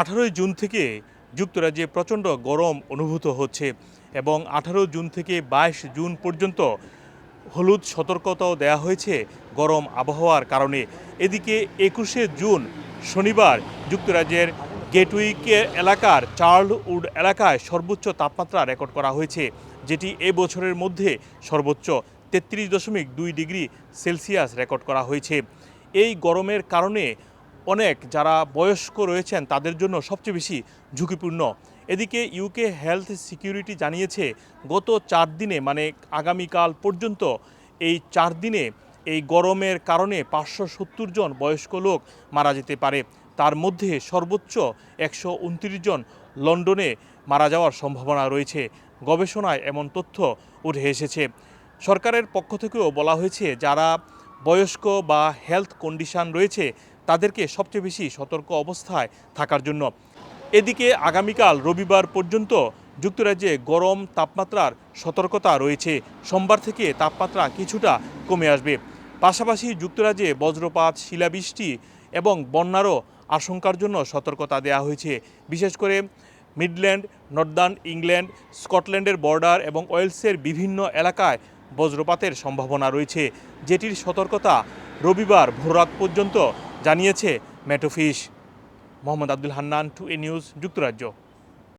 আঠারোই জুন থেকে যুক্তরাজ্যে প্রচণ্ড গরম অনুভূত হচ্ছে এবং আঠারো জুন থেকে বাইশ জুন পর্যন্ত হলুদ সতর্কতাও দেওয়া হয়েছে গরম আবহাওয়ার কারণে। এদিকে একুশে জুন শনিবার যুক্তরাজ্যের গেটউইক এলাকার চার্লউড এলাকায় সর্বোচ্চ তাপমাত্রা রেকর্ড করা হয়েছে, যেটি এ বছরের মধ্যে সর্বোচ্চ তেত্রিশ দশমিক দুই ডিগ্রি সেলসিয়াস রেকর্ড করা হয়েছে। এই গরমের কারণে অনেক যারা বয়স্ক রয়েছেন তাদের জন্য সবচেয়ে বেশি ঝুঁকিপূর্ণ। এদিকে ইউকে হেলথ সিকিউরিটি জানিয়েছে, গত চার দিনে মানে আগামীকাল পর্যন্ত, এই চার দিনে এই গরমের কারণে পাঁচশো সত্তর জন বয়স্ক লোক মারা যেতে পারে। তার মধ্যে সর্বোচ্চ একশো উনত্রিশ জন লন্ডনে মারা যাওয়ার সম্ভাবনা রয়েছে। গবেষণায় এমন তথ্য উঠে এসেছে। সরকারের পক্ষ থেকেও বলা হয়েছে, যারা বয়স্ক বা হেলথ কন্ডিশন রয়েছে তাদেরকে সবচেয়ে বেশি সতর্ক অবস্থায় থাকার জন্য। এদিকে আগামীকাল রবিবার পর্যন্ত যুক্তরাজ্যে গরম তাপমাত্রার সতর্কতা রয়েছে। সোমবার থেকে তাপমাত্রা কিছুটা কমে আসবে। পাশাপাশি যুক্তরাজ্যে বজ্রপাত, শিলাবৃষ্টি এবং বন্যারও আশঙ্কার জন্য সতর্কতা দেওয়া হয়েছে। বিশেষ করে মিডল্যান্ড, নর্দার্ন ইংল্যান্ড, স্কটল্যান্ডের বর্ডার এবং ওয়েলসের বিভিন্ন এলাকায় বজ্রপাতের সম্ভাবনা রয়েছে। যেটির সতর্কতা রবিবার ভোররাত পর্যন্ত জানিয়েছে Met Office Mohammad Abdul Hannan to a news যুক্তরাজ্য।